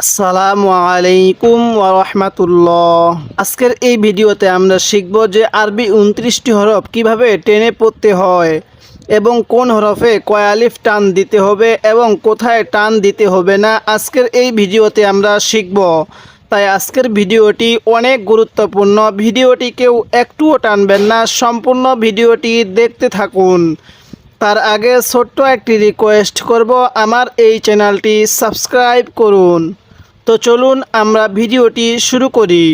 আসসালামু আলাইকুম ওরহমাতুল্লাহ আজকের এই ভিডিওতে আমরা শিখব যে আরবি উনত্রিশটি হরফ কীভাবে টেনে পড়তে হয় এবং কোন হরফে কয়ালিফ টান দিতে হবে এবং কোথায় টান দিতে হবে না আজকের এই ভিডিওতে আমরা শিখব। তাই আজকের ভিডিওটি অনেক গুরুত্বপূর্ণ। ভিডিওটি কেউ একটুও টানবেন না, সম্পূর্ণ ভিডিওটি দেখতে থাকুন। তার আগে ছোট্ট একটি রিকোয়েস্ট করব, আমার এই চ্যানেলটি সাবস্ক্রাইব করুন। তো চলুন আমরা ভিডিওটি শুরু করি।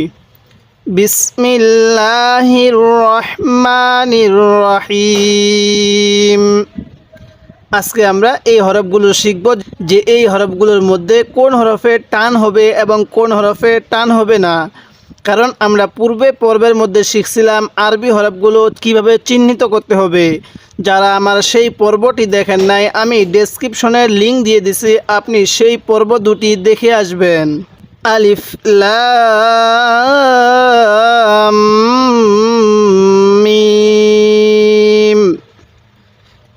বিসমিল্লাহির রহমানির রহিম আজকে আমরা এই হরফগুলো শিখব যে এই হরফগুলোর মধ্যে কোন হরফে টান হবে এবং কোন হরফে টান হবে না। কারণ আমরা পূর্বে পর্বের মধ্যে শিখছিলাম আরবি হরফগুলো কীভাবে চিহ্নিত করতে হবে। যারা আমার সেই পর্বটি দেখেন নাই, আমি ডেসক্রিপশনের লিংক দিয়ে দিছি, আপনি সেই পর্ব দুটি দেখে আসবেন। আলিফ, লাম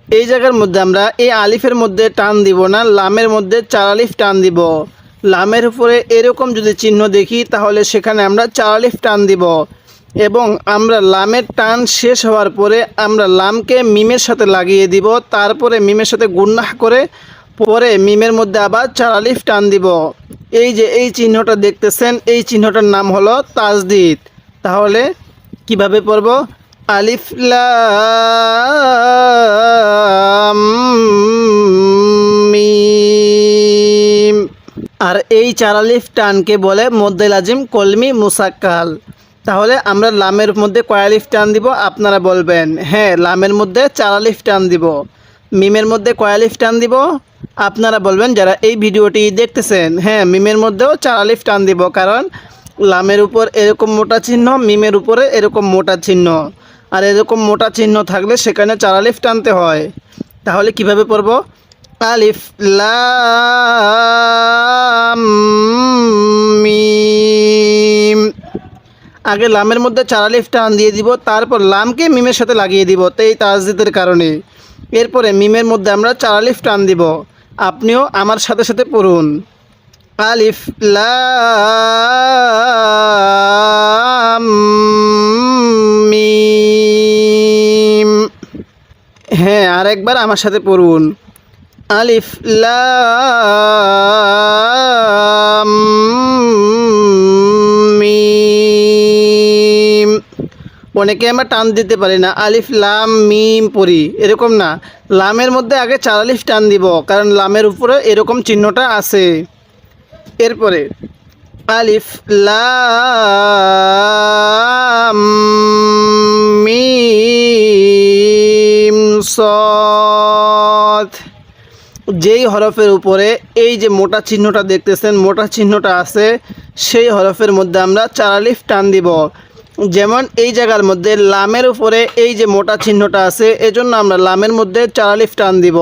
এই জায়গার মধ্যে আমরা এই আলিফের মধ্যে টান দিব না, লামের মধ্যে চার আলিফ টান দিব। লামের উপরে এরকম যদি চিহ্ন দেখি, তাহলে সেখানে আমরা চার আলিফ টান দিব। এবং আমরা লামের টান শেষ হওয়ার পরে আমরা লামকে মিমের সাথে লাগিয়ে দিব, তারপরে মিমের সাথে গুন্নাহ করে পরে মিমের মধ্যে আবার চার আলিফ টান দিব। এই যে এই চিহ্নটা দেখতেছেন, এই চিহ্নটার নাম হলো তাজদিদ। তাহলে কীভাবে পড়ব? আলিফ মিম। আর এই চারালিফ টানকে বলে মধ্যে লাজিম কলমি মুসাক্কাল। তাহলে আমরা লামের মধ্যে কয়ালিফ টান দিব, আপনারা বলবেন হ্যাঁ লামের মধ্যে চারালিফ টান দিব। মিমের মধ্যে কয়ালিফ টান দিব, আপনারা বলবেন, যারা এই ভিডিওটি দেখতেছেন হ্যাঁ মিমের মধ্যেও চারালিফ টান দিব, কারণ লামের উপর এরকম মোটা চিহ্ন, মিমের উপরে এরকম মোটা চিহ্ন। আর এরকম মোটা চিহ্ন থাকলে সেখানে চারালিফ টানতে হয়। তাহলে কীভাবে পড়ব? আলিফ লাম আগে লামের মধ্যে চারালিফ টান দিয়ে দিব, তারপর লামকে মিমের সাথে লাগিয়ে দিব, তো এই তাজদিদের কারণে। এরপরে মিমের মধ্যে আমরা চারালিফ টান দিব, আপনিও আমার সাথে সাথে পড়ুন। আলিফ লাম মিম। হ্যাঁ আরেকবার আমার সাথে পড়ুন। আলিফ লাম অনেকে আমরা টান দিতে পারি না। আলিফ লাম মিম পড়ি। এরকম না। লামের মধ্যে আগে চার আলিফ টান দিব, কারণ লামের উপরে এরকম চিহ্নটা আছে। এরপরে, আলিফ লাম মিম সদ যেই হরফের উপরে এই যে মোটা চিহ্নটা দেখতেছেন, মোটা চিহ্নটা আছে, সেই হরফের মধ্যে আমরা চার আলিফ টান দিব। যেমন এই জায়গার মধ্যে লামের উপরে এই যে মোটা চিহ্নটা আছে, এজন্য আমরা লামের মধ্যে চার আলিফ টান দিব।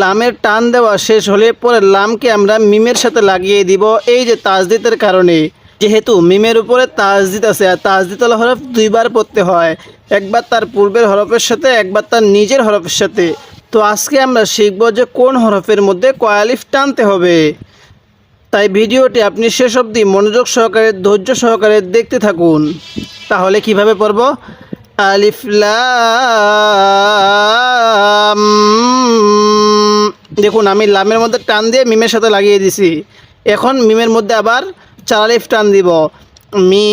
লামের টান দেওয়া শেষ হলে পরে লামকে আমরা মিমের সাথে লাগিয়ে দিব এই যে তাজদিতের কারণে। যেহেতু মিমের উপরে তাজদিত আছে, আর তাজদিতল হরফ দুইবার পড়তে হয়। একবার তার পূর্বের হরফের সাথে, একবার তার নিজের হরফের সাথে। তো আজকে আমরা শিখব যে কোন হরফের মধ্যে কয়ালিফ টানতে হবে। তাই ভিডিওটি আপনি শেষ অবধি মনোযোগ সহকারে, ধৈর্য সহকারে দেখতে থাকুন। তাহলে কীভাবে পড়ব? আলিফ, লাম। দেখুন, আমি লামের মধ্যে টান দিয়ে মিমের সাথে লাগিয়ে দিছি। এখন মিমের মধ্যে আবার চার আলিফ টান দিব। মি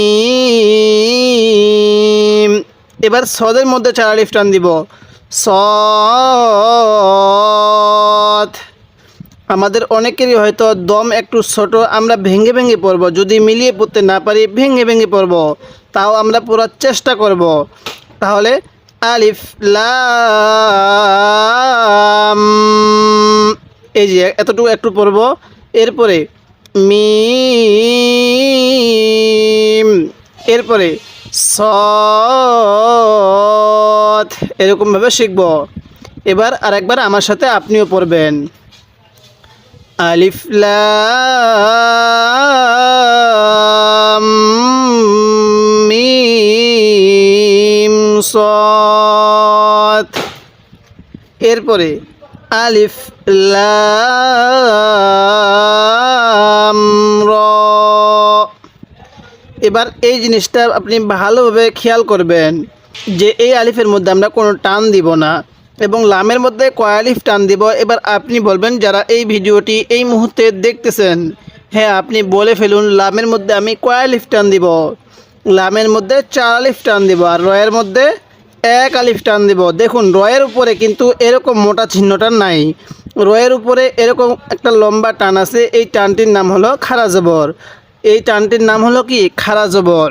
এবার সদের মধ্যে চার আলিফ টান দিব। আমাদের অনেকেরই হয়তো দম একটু ছোট, আমরা ভেঙে ভেঙে পড়ব। যদি মিলিয়ে পড়তে না পারি, ভেঙে ভেঙে পড়ব। তাও আমরা পড়ার চেষ্টা করব। তাহলে আলিফ, লাম। এই যে, এতটুকু একটু পড়ব। এরপরে মিম। এরপরে সদ এরকমভাবে শিখব। এবার আরেকবার আমার সাথে আপনিও পড়বেন। আলিফ, লাম, মিম এরপরে আলিফ, লাম এবার এই জিনিসটা আপনি ভালোভাবে খেয়াল করবেন। যে এই আলিফের মধ্যে আমরা কোনো টান দিব না এবং লামের মধ্যে কয় আলিফ টান দিব? এবার আপনি বলবেন, যারা এই ভিডিওটি এই মুহূর্তে দেখতেছেন হ্যাঁ আপনি বলে ফেলুন, লামের মধ্যে আমি কয় আলিফ টান দিব? লামের মধ্যে চার আলিফ টান দিব আর রয়ের মধ্যে এক আলিফ টান দিব। দেখুন, রয়ের উপরে কিন্তু এরকম মোটা চিহ্নটা নাই। রয়ের উপরে এরকম একটা লম্বা টান আছে। এই টানটির নাম হলো খারা জবর এই টানটির নাম হলো কি? খারা জবর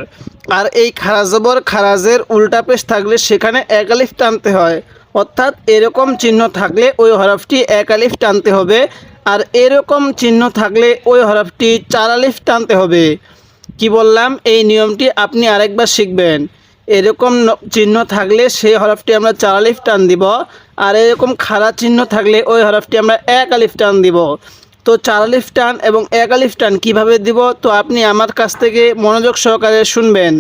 আর এই খারাজবর খারাজের উল্টা পেশ থাকলে সেখানে এক আলিফ টানতে হয়। অর্থাৎ এরকম চিহ্ন থাকলে ওই হরফটি এক আলিফ টানতে হবে আর এরকম চিহ্ন থাকলে ওই হরফটি চার আলিফ টানতে হবে। কি বললাম? এই নিয়মটি আপনি আরেকবার শিখবেন। এরকম চিহ্ন থাকলে সেই হরফটি আমরা চার আলিফ টান দিব আর এরকম খাড়া চিহ্ন থাকলে ওই হরফটি আমরা এক আলিফ টান দিব। তো চার আলিফ টান এবং এক আলিফ টান কীভাবে দিব? তো আপনি আমার কাছ থেকে মনোযোগ সহকারে শুনবেন।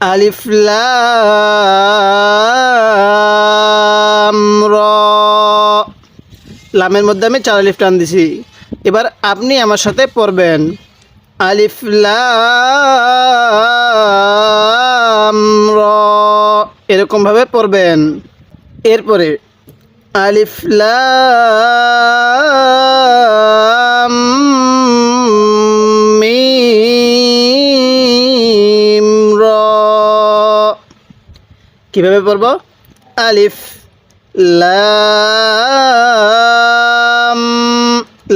আলিফ লাম র। লামের মধ্যে আমি চার আলিফ টান দিছি। এবার আপনি আমার সাথে পড়বেন। আলিফ লাম র। এরকমভাবে পড়বেন। এরপরে আলিফ র। কীভাবে পড়ব? আলিফ লাম।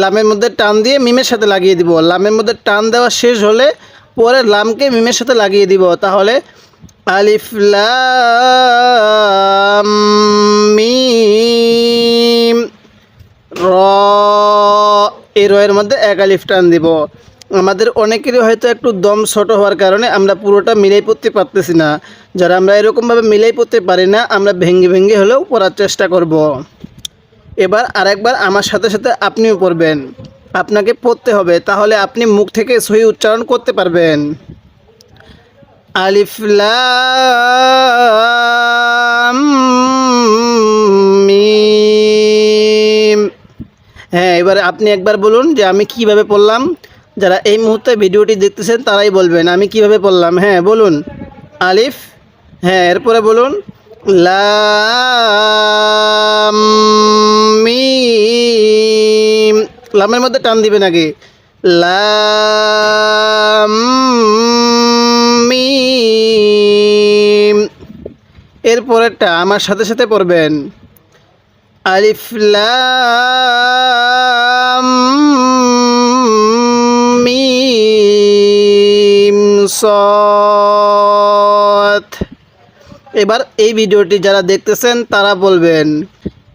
লামের মধ্যে টান দিয়ে মিমের সাথে লাগিয়ে দিব। লামের মধ্যে টান দেওয়া শেষ হলে পরে লামকে মিমের সাথে লাগিয়ে দিব। তাহলে আলিফ লাম র। এই রয়ের মধ্যে এক আলিফ টান দিব। আমাদের অনেকেরই হয়তো একটু দম ছোট হওয়ার কারণে আমরা পুরোটা মিলাই পড়তে পারতেছি না। যারা আমরা এরকমভাবে মিলাই পড়তে পারি না, আমরা ভেঙ্গে ভেঙ্গে হলেও পড়ার চেষ্টা করব। এবার আরেকবার আমার সাথে সাথে আপনিও পড়বেন। আপনাকে পড়তে হবে, তাহলে আপনি মুখ থেকে সহি উচ্চারণ করতে পারবেন। আলিফ মিম। হ্যাঁ এবারে আপনি একবার বলুন যে আমি কীভাবে পড়লাম। যারা এই মুহূর্তে ভিডিওটি দেখতেছেন, তারাই বলবেন, আমি কীভাবে পড়লাম। হ্যাঁ বলুন। আলিফ হ্যাঁ এরপরে বলুন। লাম লামের মধ্যে টান দিবেন আগে। লাম এরপরেরটা আমার সাথে সাথে পড়বেন। আলিফ লাম মিম এবার এই ভিডিওটি যারা দেখতেছেন, তারা বলবেন।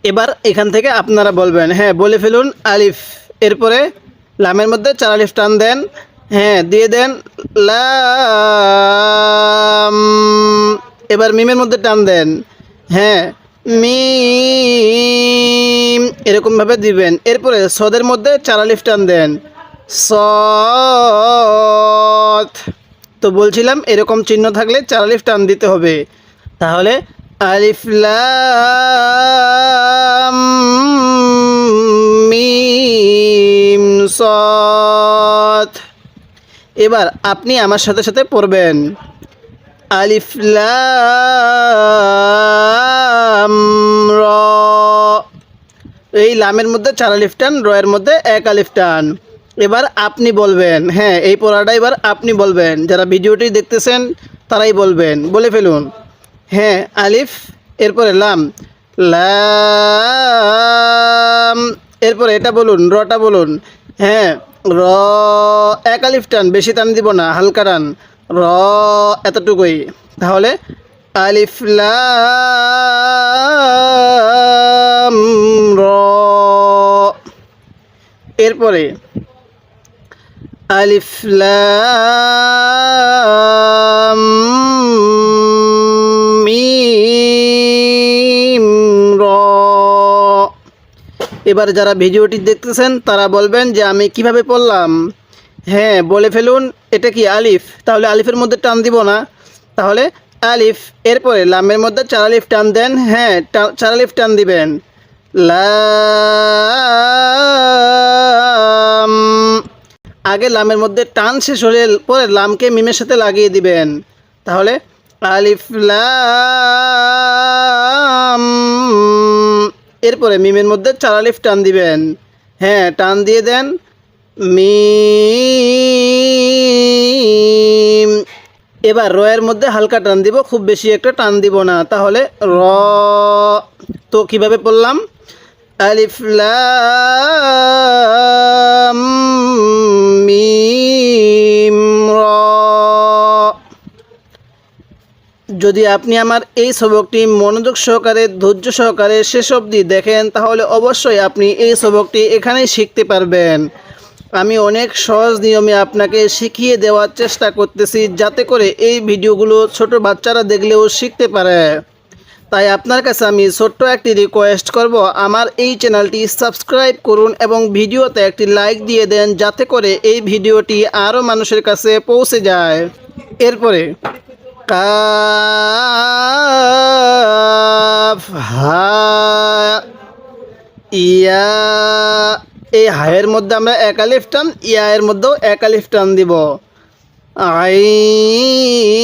এবার এখান থেকে আপনারা বলবেন হ্যাঁ বলে ফেলুন আলিফ। এরপরে লামের মধ্যে চার আলিফ টান দেন। হ্যাঁ দিয়ে দেন লাম এবার মিমের মধ্যে টান দেন। হ্যাঁ মিম। এরকমভাবে দিবেন। এরপরে সদের মধ্যে চার আলিফ টান দেন। সৎ তো বলছিলাম এরকম চিহ্ন থাকলে চার আলিফ টান দিতে হবে। তাহলে আলিফ, লাম, মিম সৎ এবার আপনি আমার সাথে সাথে পড়বেন। আলিফ লাম র। এই লামের মধ্যে চার আলিফ টান, রয়ের মধ্যে এক আলিফ টান। এবার আপনি বলবেন হ্যাঁ এই পড়াটা এবার আপনি বলবেন। যারা ভিডিওটি দেখতেছেন, তারাই বলবেন। বলে ফেলুন। হ্যাঁ আলিফ, এরপরে লাম। লাম, এরপরে এটা বলুন, রটা বলুন। হ্যাঁ র, এক আলিফ টান, বেশি টান দিব না, হালকা টান। র এতটুকুই। তাহলে আলিফ লাম র। এরপরে আলিফ লাম মিম র। এবার যারা ভিডিওটি দেখতেছেন, তারা বলবেন যে আমি কীভাবে পড়লাম? হ্যাঁ বলে ফেলুন, এটা কি আলিফ? তাহলে আলিফের মধ্যে টান দিব না। তাহলে আলিফ, এরপরে লামের মধ্যে চার আলিফ টান দেন। হ্যাঁ টা- চার আলিফ টান দিবেন। লাম। আগে লামের মধ্যে টান শেষ হলে পরে লামকে মিমের সাথে লাগিয়ে দিবেন। তাহলে আলিফ, লাম। এরপরে মিমের মধ্যে চার আলিফ টান দিবেন। হ্যাঁ টান দিয়ে দেন। মিম। এবার রয়ের মধ্যে হালকা টান দিব, খুব বেশি একটা টান দিব না। তাহলে র। তো কীভাবে পড়লাম? আলিফ লাম মিম র। যদি আপনি আমার এই সবকটি মনোযোগ সহকারে, ধৈর্য সহকারে শেষ অবধি দেখেন, তাহলে অবশ্যই আপনি এই সবকটি এখানেই শিখতে পারবেন। আমি অনেক সহজ নিয়মে আপনাকে শিখিয়ে দেওয়ার চেষ্টা করতেছি যাতে করে এই ভিডিওগুলো ছোট বাচ্চারা দেখলেও শিখতে পারে। তাই আপনার কাছে আমি ছোট্ট একটি রিকোয়েস্ট করব, আমার এই চ্যানেলটি সাবস্ক্রাইব করুন এবং ভিডিওতে একটি লাইক দিয়ে দেন যাতে করে এই ভিডিওটি আরও মানুষের কাছে পৌঁছে যায়। এরপরে, কাফ, হা, ইয়া এই হায়ের মধ্যে আমরা এক আলিফ টান ইয়া এর মধ্যেও এক আলিফ টান দিব। আইন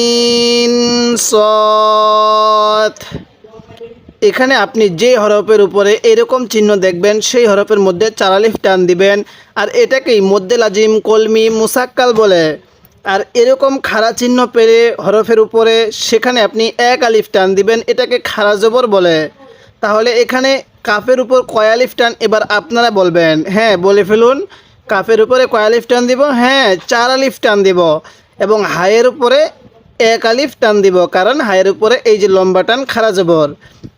এখানে আপনি যে হরফের উপরে এরকম চিহ্ন দেখবেন, সেই হরফের মধ্যে চার আলিফ টান দিবেন। আর এটাকেই মধ্যে লাজিম, কলমি, মুসাক্কাল বলে। আর এরকম খাড়া চিহ্ন পেরে হরফের উপরে সেখানে আপনি এক আলিফ টান দিবেন, এটাকে খাড়া জবর বলে। তাহলে এখানে কাফের উপর কয় আলিফ টান, এবার আপনারা বলবেন হ্যাঁ বলে ফেলুন, কাফের উপরে কয় আলিফ টান দিব হ্যাঁ চার আলিফ টান দিব, এবং হায়ের উপরে এক আলিফ টান দিব, কারণ হায়ের উপরে এই যে লম্বা টান খাড়া জবর।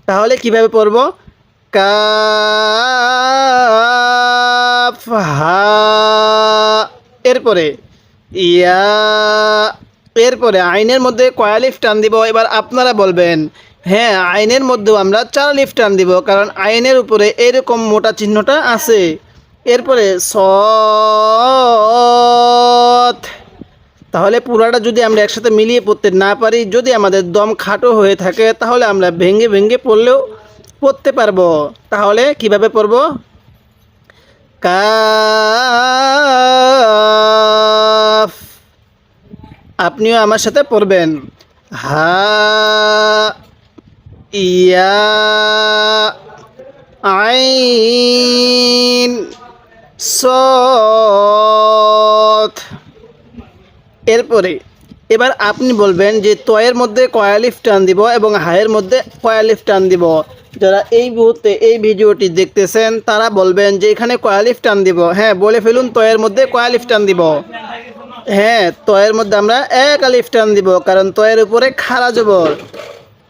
তাহলে কীভাবে পড়ব? কাফ, হা, এরপরে, ইয়া, এরপরে আইনের মধ্যে কয় আলিফ টান দিব, এবার আপনারা বলবেন হ্যাঁ আইনের মধ্যেও আমরা চার আলিফ টান দিব, কারণ আইনের উপরে এরকম মোটা চিহ্নটা আছে। এরপরে সৎ তাহলে পুরাটা যদি আমরা একসাথে মিলিয়ে পড়তে না পারি, যদি আমাদের দম খাটো হয়ে থাকে, তাহলে আমরা ভেঙে ভেঙে পড়লেও পড়তে পারব। তাহলে কীভাবে পড়ব? কাফ। আপনিও আমার সাথে পড়বেন। হা আইন সৎ। এরপরে, এবার আপনি বলবেন যে তয়ের মধ্যে কয়ালিফ টান দিব এবং হায়ের মধ্যে কয়ালিফ টান দিব। যারা এই মুহূর্তে এই ভিডিওটি দেখতেছেন, তারা বলবেন যে এখানে কয়ালিফ টান দিব। হ্যাঁ বলে ফেলুন তয়ের মধ্যে কয়ালিফ টান দিব। হ্যাঁ তয়ের মধ্যে আমরা এক আলিফ টান দিব, কারণ তয়ের উপরে খাড়া জবর।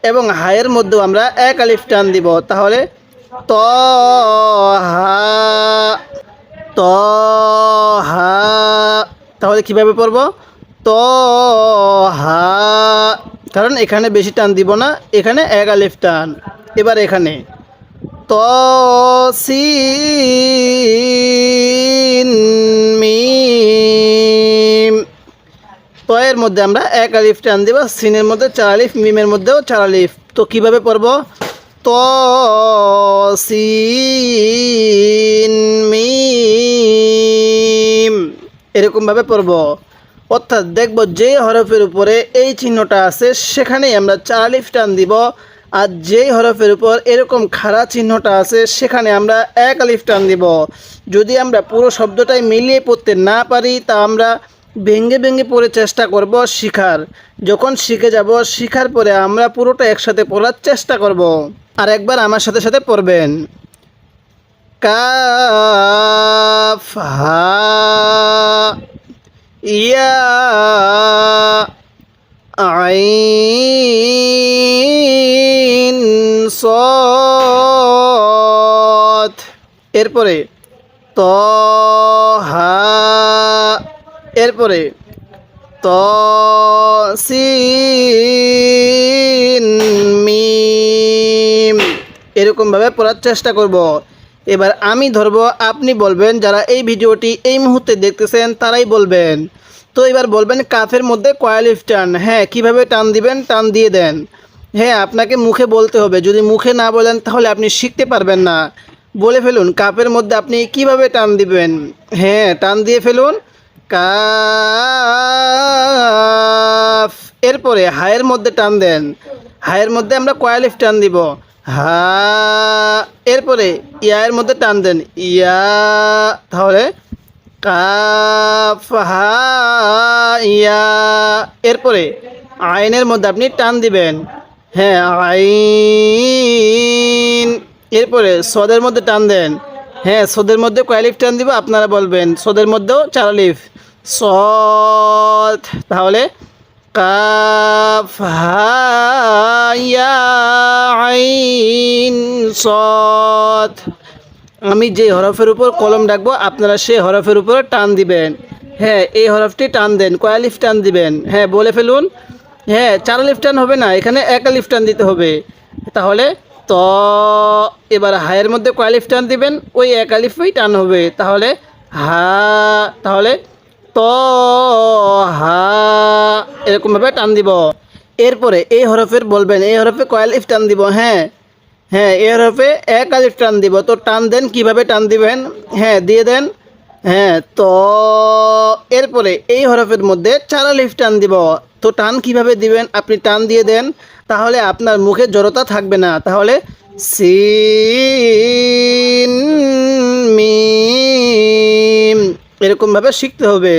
এবং হায়ের মধ্যেও আমরা এক আলিফ টান দিব। তাহলে ত হা ত হা তাহলে কীভাবে পড়ব? ত হা কারণ এখানে বেশি টান দিব না, এখানে এক আলিফ টান। এবার এখানে। ত সিন মিম তয়ের মধ্যে আমরা এক আলিফ টান দিব, সিনের মধ্যে চার আলিফ, মিমের মধ্যেও চার আলিফ। তো কীভাবে পড়ব? ত, সিন, মিম। এরকমভাবে পড়ব। অর্থাৎ দেখব যে হরফের উপরে এই চিহ্নটা আছে, সেখানেই আমরা চার আলিফ টান দিব। আর যেই হরফের উপর এরকম খাড়া চিহ্নটা আছে, সেখানে আমরা এক আলিফ টান দিব। যদি আমরা পুরো শব্দটাই মিলিয়ে পড়তে না পারি, তা আমরা ভেঙে ভেঙে পড়ে চেষ্টা করব শিখার। যখন শিখে যাব, শিখার পরে আমরা পুরোটা একসাথে পড়ার চেষ্টা করব। আর একবার আমার সাথে সাথে পড়বেন। হা, ইয়া এরপরে ত, হা এরপরে ত মিম। এরকমভাবে পড়ার চেষ্টা করব। এবার আমি ধরবো, আপনি বলবেন, যারা এই ভিডিওটি এই মুহূর্তে দেখতেছেন, তারাই বলবেন। তো এবার বলবেন, কাফের মধ্যে কয়ালিফ টান? হ্যাঁ কীভাবে টান দিবেন, টান দিয়ে দেন। হ্যাঁ আপনাকে মুখে বলতে হবে। যদি মুখে না বলেন, তাহলে আপনি শিখতে পারবেন না। বলে ফেলুন কাপের মধ্যে আপনি কীভাবে টান দিবেন? হ্যাঁ টান দিয়ে ফেলুন। কাফ। এরপরে হায়ের মধ্যে টান দেন। হায়ের মধ্যে আমরা কয়ালিফ টান দিব। হা। এরপরে ইয়ার মধ্যে টান দেন। ইয়া। তাহলে কাফ, হা, ইয়া। এরপরে আইনের মধ্যে আপনি টান দিবেন। হ্যাঁ আইন। এরপরে সদের মধ্যে টান দেন। হ্যাঁ সদের মধ্যে কয়ালিফ টান দিব আপনারা বলবেন। সদের মধ্যেও চার আলিফ সদ তাহলে কাফ আইন সদ আমি যে হরফের উপর কলম ডাকবো, আপনারা সেই হরফের উপর টান দিবেন। হ্যাঁ এই হরফটি টান দেন কয়ালিফ টান দিবেন? হ্যাঁ বলে ফেলুন। হ্যাঁ চার আলিফ টান হবে না, এখানে এক আলিফ টান দিতে হবে। তাহলে ত, এবার হায়ের মধ্যে কয়ালিফ টান দিবেন? ওই এক আলিফই টান হবে। তাহলে হা, তাহলে ত হা এরকমভাবে টান দিব। এরপরে এই হরফের বলবেন এই হরফে কয়ালিফ টান দিব হ্যাঁ। হ্যাঁ এই হরফে এক আলিফ টান দিব। তো টান দেন, কীভাবে টান দিবেন? হ্যাঁ দিয়ে দেন। হ্যাঁ তো। এরপরে এই হরফের মধ্যে চার আলিফ টান দিব। তো টান কীভাবে দিবেন? আপনি টান দিয়ে দেন, তাহলে আপনার মুখে জড়তা থাকবে না। তাহলে মিম এরকমভাবে শিখতে হবে।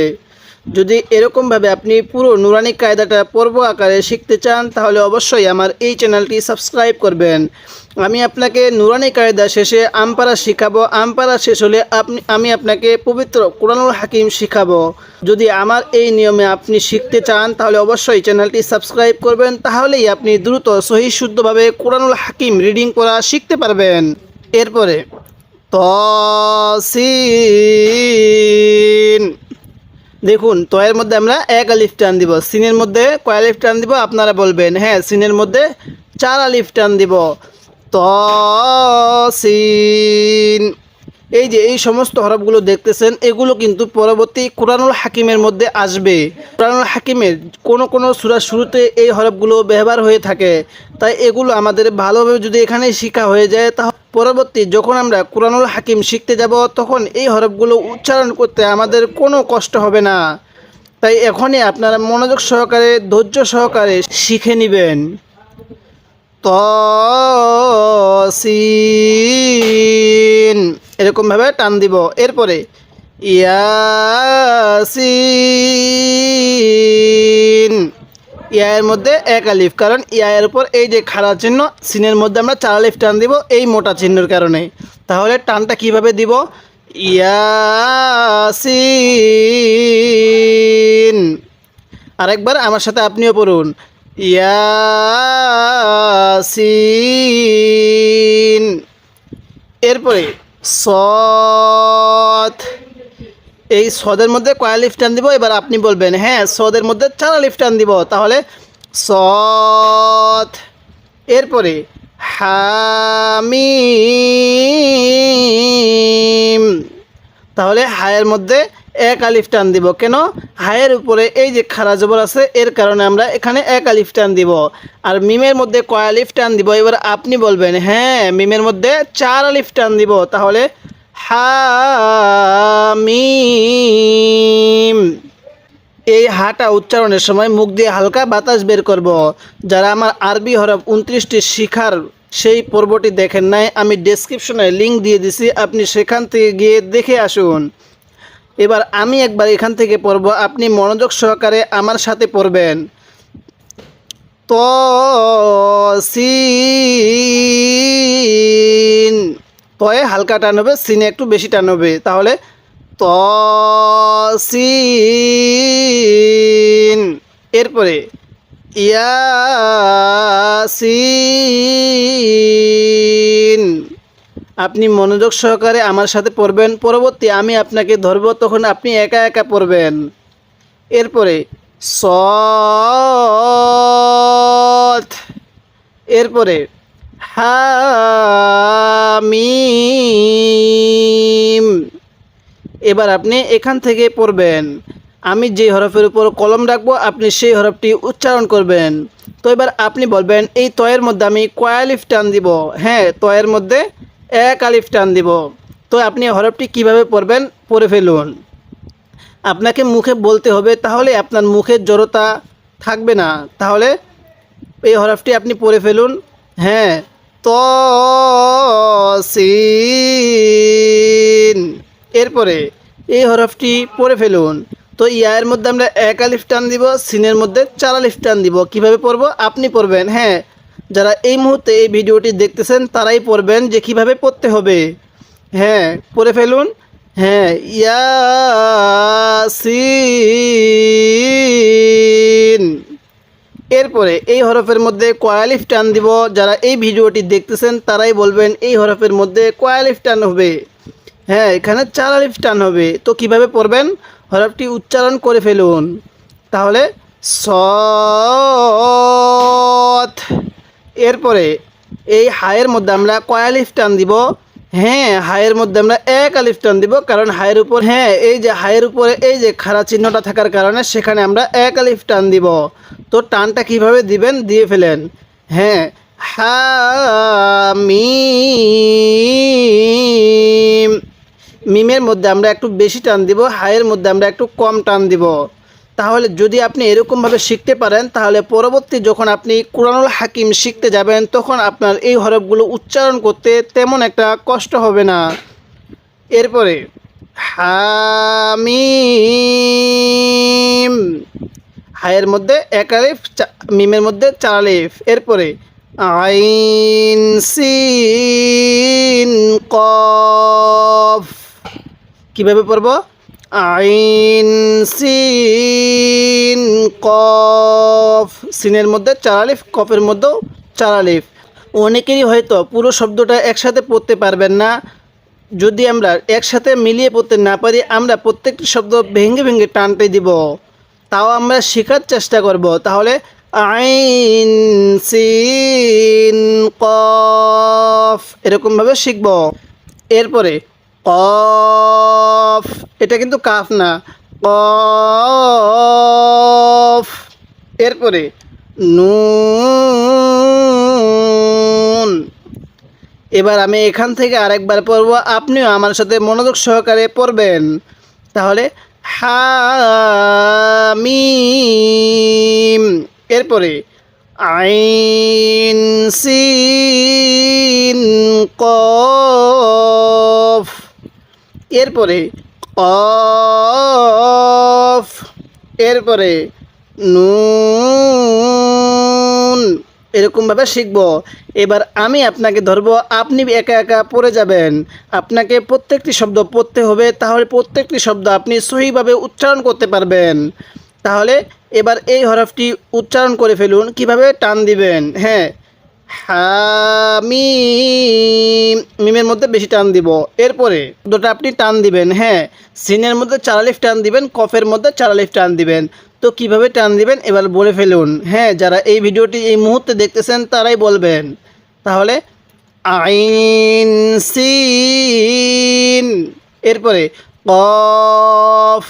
যদি এরকমভাবে আপনি পুরো নুরানি কায়দাটা পর্ব আকারে শিখতে চান, তাহলে অবশ্যই আমার এই চ্যানেলটি সাবস্ক্রাইব করবেন। আমি আপনাকে নুরানি কায়দা শেষে আমপারা শিখাবো। আমপারা শেষ হলে আপনি, আমি আপনাকে পবিত্র কোরআনুল হাকিম শিখাবো। যদি আমার এই নিয়মে আপনি শিখতে চান, তাহলে অবশ্যই চ্যানেলটি সাবস্ক্রাইব করবেন। তাহলেই আপনি দ্রুত সহি শুদ্ধভাবে কোরআনুল হাকিম রিডিং করা শিখতে পারবেন। এরপরে তসিন দেখুন, তয়ের মধ্যে আমরা এক আলিফ টান দিব। সিনের মধ্যে কয় আলিফ টান দিব? আপনারা বলবেন হ্যাঁ সিনের মধ্যে চার আলিফ টান দিব। ত সিন এই যে এই সমস্ত হরফগুলো দেখতেছেন, এগুলো কিন্তু পরবর্তী কোরআনুল হাকিমের মধ্যে আসবে। কোরআনুল হাকিমের কোনো কোনো সুরার শুরুতে এই হরফগুলো ব্যবহার হয়ে থাকে। তাই এগুলো আমাদের ভালোভাবে যদি এখানে শেখা হয়ে যায় তা পরবর্তী যখন আমরা কোরআনুল হাকিম শিখতে যাব, তখন এই হরফগুলো উচ্চারণ করতে আমাদের কোনো কষ্ট হবে না। তাই এখনই আপনারা মনোযোগ সহকারে, ধৈর্য সহকারে শিখে নেবেন। তসিন এরকমভাবে টান দিব। এরপরে ইয়াসিন। ইয়ার মধ্যে এক আলিফ, কারণ ইয়ার উপর এই যে খাড়া চিহ্ন, সিনের মধ্যে আমরা চার আলিফ টান দিব এই মোটা চিহ্নের কারণে। তাহলে টানটা কীভাবে দিব? ইয়াসিন। আরেকবার আমার সাথে আপনিও পড়ুন। ইয়াসিন। এরপরে সদ এই সদের মধ্যে কয়া লিফ টান দিব? এবার আপনি বলবেন হ্যাঁ সদের মধ্যে চারা লিফ টান দিব, তাহলে সদ এরপরে হামিম। তাহলে হায়ের মধ্যে এক আলিফ টান দিব। কেন? হায়ের উপরে এই যে খারা জবর আছে, এর কারণে আমরা এখানে এক আলিফ টান দিব। আর মিমের মধ্যে কয় আলিফ টান দিব? এবার আপনি বলবেন হ্যাঁ মিমের মধ্যে চার আলিফ টান দিব। তাহলে হামিম। এই হাটা উচ্চারণের সময় মুখ দিয়ে হালকা বাতাস বের করব। যারা আমার আরবি হরফ উনত্রিশটি শিখার সেই পর্বটি দেখেন নাই, আমি ডেসক্রিপশনে লিংক দিয়ে দিছি, আপনি সেখান থেকে গিয়ে দেখে আসুন। এবার আমি একবার এখান থেকে পড়ব। আপনি মনোযোগ সহকারে আমার সাথে পড়বেন। তসিন। তয়ে হালকা টান হবে, সিনে একটু বেশি টান হবে। তাহলে তসিন। এরপরে ইয়াসিন। আপনি মনোযোগ সহকারে আমার সাথে পড়বেন। পরবর্তী আমি আপনাকে ধরব, তখন আপনি একা একা পড়বেন। এরপরে, সৎ। এরপরে, হামিম। এবার আপনি এখান থেকে পড়বেন। আমি যে হরফের উপর কলম রাখব, আপনি সেই হরফটি উচ্চারণ করবেন। তো এবার আপনি বলবেন, এই তয়ের মধ্যে আমি কয় আলিফ টান দিব। হ্যাঁ তয়ের মধ্যে এক আলিফ টান দিব। তো আপনি হরফটি কীভাবে পড়বেন? পড়ে ফেলুন। আপনাকে মুখে বলতে হবে, তাহলে আপনার মুখের জড়তা থাকবে না। তাহলে এই হরফটি আপনি পড়ে ফেলুন। হ্যাঁ। ত এরপরে এই হরফটি পড়ে ফেলুন। তো ইয়ার মধ্যে আমরা এক আলিফ টান দিব, সিনের মধ্যে চার আলিফ টান দিব। কীভাবে পড়ব? আপনি পড়বেন। হ্যাঁ। যারা এই মুহূর্তে এই ভিডিওটি দেখতেছেন, তারাই পড়বেন যে কীভাবে পড়তে হবে। হ্যাঁ পড়ে ফেলুন। হ্যাঁ ইয়াসিন। এরপরে এই হরফের মধ্যে কয়ালিফ টান দিব। যারা এই ভিডিওটি দেখতেছেন, তারাই বলবেন এই হরফের মধ্যে কয়ালিফ টান হবে। হ্যাঁ এখানে চার আলিফ টান হবে। তো কীভাবে পড়বেন? হরফটি উচ্চারণ করে ফেলুন। তাহলে সৎ এরপরে এই হায়ের মধ্যে আমরা কয় আলিফ টান দিব? হ্যাঁ হায়ের মধ্যে আমরা এক আলিফ টান দিব, কারণ হায়ের উপর হ্যাঁ এই যে হায়ের উপরে এই যে খাড়া চিহ্নটা থাকার কারণে সেখানে আমরা এক আলিফ টান দিব। তো টানটা কীভাবে দিবেন? দিয়ে ফেলেন। হ্যাঁ মিমের মধ্যে আমরা একটু বেশি টান দিব, হায়ের মধ্যে আমরা একটু কম টান দিব। তাহলে যদি আপনি এরকমভাবে শিখতে পারেন, তাহলে পরবর্তী যখন আপনি কোরআনুল হাকিম শিখতে যাবেন, তখন আপনার এই হরফগুলো উচ্চারণ করতে তেমন একটা কষ্ট হবে না। এরপরে, হামিম। হায়ের মধ্যে এক আলিফ মিমের মধ্যে চার আলিফ। এরপরে, আইন, সিন, কফ। কীভাবে পড়ব? আইন, সিন, কফ। সিনের মধ্যে চার আলিফ কফের মধ্যেও চার আলিফ অনেকেরই হয়তো পুরো শব্দটা একসাথে পড়তে পারবেন না। যদি আমরা একসাথে মিলিয়ে পড়তে না পারি, আমরা প্রত্যেকটি শব্দ ভেঙে ভেঙে টানতে দিব। তাও আমরা শেখার চেষ্টা করব। তাহলে আইন, সিন, কফ এরকমভাবে শিখব। এরপরে কফ। এটা কিন্তু কাফ না। কফ। এরপরে নুন। এবার আমি এখান থেকে আরেকবার পড়ব। আপনিও আমার সাথে মনোযোগ সহকারে পড়বেন। তাহলে হামিম। এরপরে আইন সিন কফ। এরপরে অফ, এরপরে নুন, এরকমভাবে শিখব। এবার আমি আপনাকে ধরবো, আপনি একা একা পড়ে যাবেন। আপনাকে প্রত্যেকটি শব্দ পড়তে হবে, তাহলে প্রত্যেকটি শব্দ আপনি সহিভাবে উচ্চারণ করতে পারবেন। তাহলে এবার এই হরফটি উচ্চারণ করে ফেলুন, কীভাবে টান দিবেন? হ্যাঁ মিমের মধ্যে বেশি টান দিব। এরপরে দুটো আপনি টান দিবেন হ্যাঁ। সিনের মধ্যে চারালিফ টান দিবেন, কফের মধ্যে চারালিফ টান দিবেন। তো কীভাবে টান দিবেন, এবার বলে ফেলুন। হ্যাঁ যারা এই ভিডিওটি এই মুহূর্তে দেখতেছেন, তারাই বলবেন। তাহলে আইন সিন। এরপরে কফ।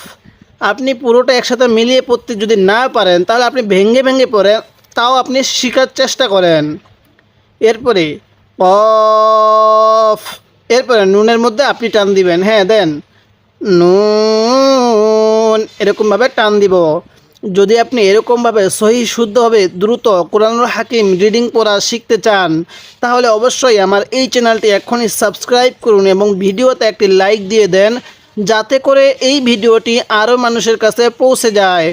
আপনি পুরোটা একসাথে মিলিয়ে পড়তে যদি না পারেন, তাহলে আপনি ভেঙে ভেঙে পড়েন, তাও আপনি শেখার চেষ্টা করেন। এরপরে কফ। এরপরে নুনের মধ্যে আপনি টান দিবেন। হ্যাঁ দেন। নুন। এরকমভাবে টান দিব। যদি আপনি এরকমভাবে সহি, শুদ্ধভাবে দ্রুত কোরআনুল হাকিম রিডিং পড়া শিখতে চান, তাহলে অবশ্যই আমার এই চ্যানেলটি এখনই সাবস্ক্রাইব করুন এবং ভিডিওতে একটি লাইক দিয়ে দেন, যাতে করে এই ভিডিওটি আরও মানুষের কাছে পৌঁছে যায়।